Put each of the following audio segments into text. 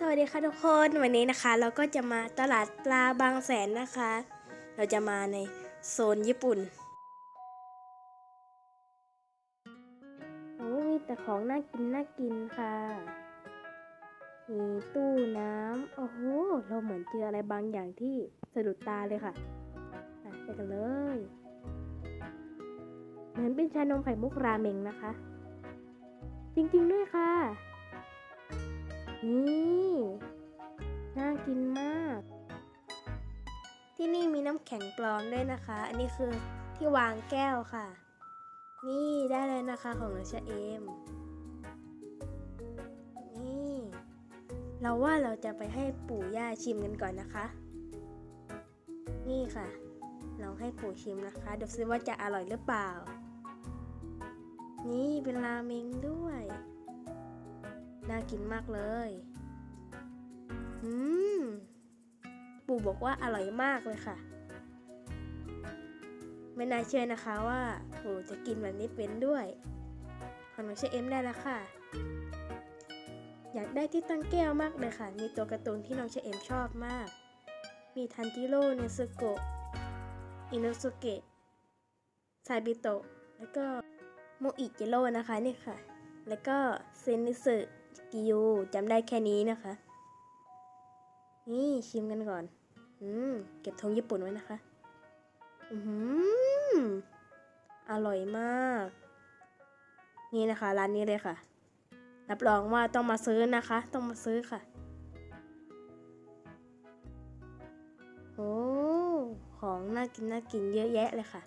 สวัสดีค่ะทุกคนวันนี้นะคะ เราก็จะมาตลาดปลาบางแสนนะคะ เราจะมาในโซนญี่ปุ่นโอ้มีแต่ของน่ากินน่ากินค่ะ มีตู้น้ำโอ้โหเราเหมือนเจออะไรบางอย่างที่สะดุดตาเลยค่ะไปกันเลย เหมือนเป็นชานมไข่มุกราเมงนะคะ จริงๆด้วยค่ะนี่ินมาก ที่นี่มีน้ำแข็งปลอมด้วยนะคะ อันนี้คือที่วางแก้วค่ะ นี่ได้เลยนะคะของน้องชะเอม นี่ เราว่าเราจะไปให้ปู่ย่าชิมกันก่อนนะคะ นี่ค่ะเราให้ปู่ชิมนะคะดูซิว่าจะอร่อยหรือเปล่า นี่เป็นราเมงด้วย น่ากินมากเลย อืม ปู่บอกว่าอร่อยมากเลยค่ะ ไม่น่าเชื่อนะคะว่าปู่จะกินแบบนี้เป็นด้วยของน้องเชเอ็มได้แล้วค่ะ อยากได้ที่ตั้งแก้วมากเลยค่ะ มีตัวการ์ตูนที่น้องเชเอ็มชอบมาก มีทันจิโร่เนซึโกะอินุสุเกะซาบิโตะแล้วก็โมอิจิโร่นะคะนี่ค่ะ แล้วก็เซนิสึกิยูจำได้แค่นี้นะคะ นี่ชิมกันก่อน อืมเก็บทงญี่ปุ่นไว้นะคะ อือหืออร่อยมาก นี่นะคะ ร้านนี้เลยค่ะ รับรองว่าต้องมาซื้อนะคะ ต้องมาซื้อค่ะ โอ้ของน่ากินน่ากินเยอะแยะเลยค่ะ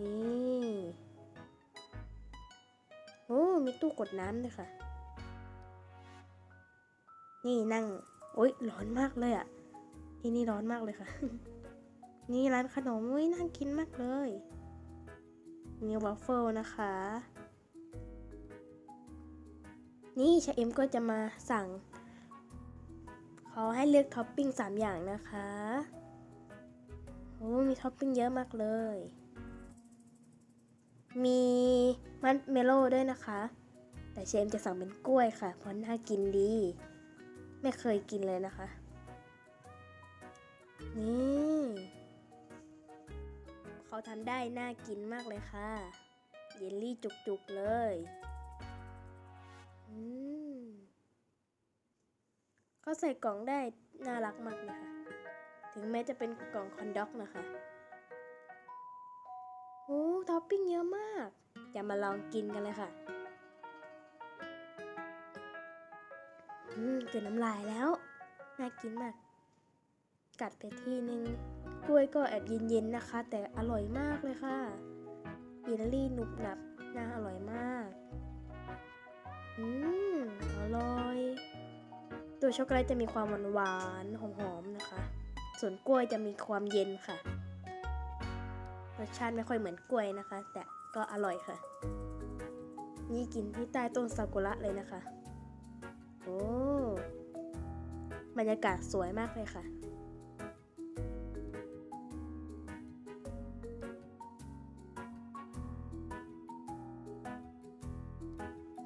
นี่โอ้มีตู้กดน้ำด้วยค่ะ นี่นั่ง โอ๊ยร้อนมากเลยอะ่ะ ที่นี่ร้อนมากเลยค่ะ นี่ร้านขนมอุ้ยน่ากินมากเลยมีวัฟเฟิลนะคะ นี่ชาเอ็มก็จะมาสั่งเขาให้เลือกท็อปปิ้งสามอย่างนะคะโอ้มีท็อปปิ้งเยอะมากเลย มีมัดเมโล่ด้วยนะคะ แต่เชมจะสั่งเป็นกล้วยค่ะ เพราะน่ากินดี ไม่เคยกินเลยนะคะ นี่เขาทำได้น่ากินมากเลยค่ะ เยลลี่จุกๆเลยอืมเขาใส่กล่องได้น่ารักมากเลยค่ะถึงแม้จะเป็นกล่องคอนด็อกนะคะโอ้ท็อปปิ้งเยอะมากจะมาลองกินกันเลยค่ะ อืมเกิดน้ำลายแล้ว น่ากินมาก กัดไปทีนึง กล้วยก็แอบเย็นๆนะคะ แต่อร่อยมากเลยค่ะเยลลี่นุบหนับน่าอร่อยมาก อืมอร่อย ตัวช็อกโกแลตจะมีความหวานๆหอมๆนะคะ ส่วนกล้วยจะมีความเย็นค่ะ รสชาติไม่ค่อยเหมือนกล้วยนะคะ แต่ก็อร่อยค่ะ นี่กินที่ใต้ต้นซากุระเลยนะคะ โอ้บรรยากาศสวยมากเลยค่ะ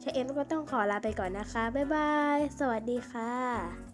ชเอ็มก็ต้องขอลาไปก่อนนะคะ บ๊ายบาย สวัสดีค่ะ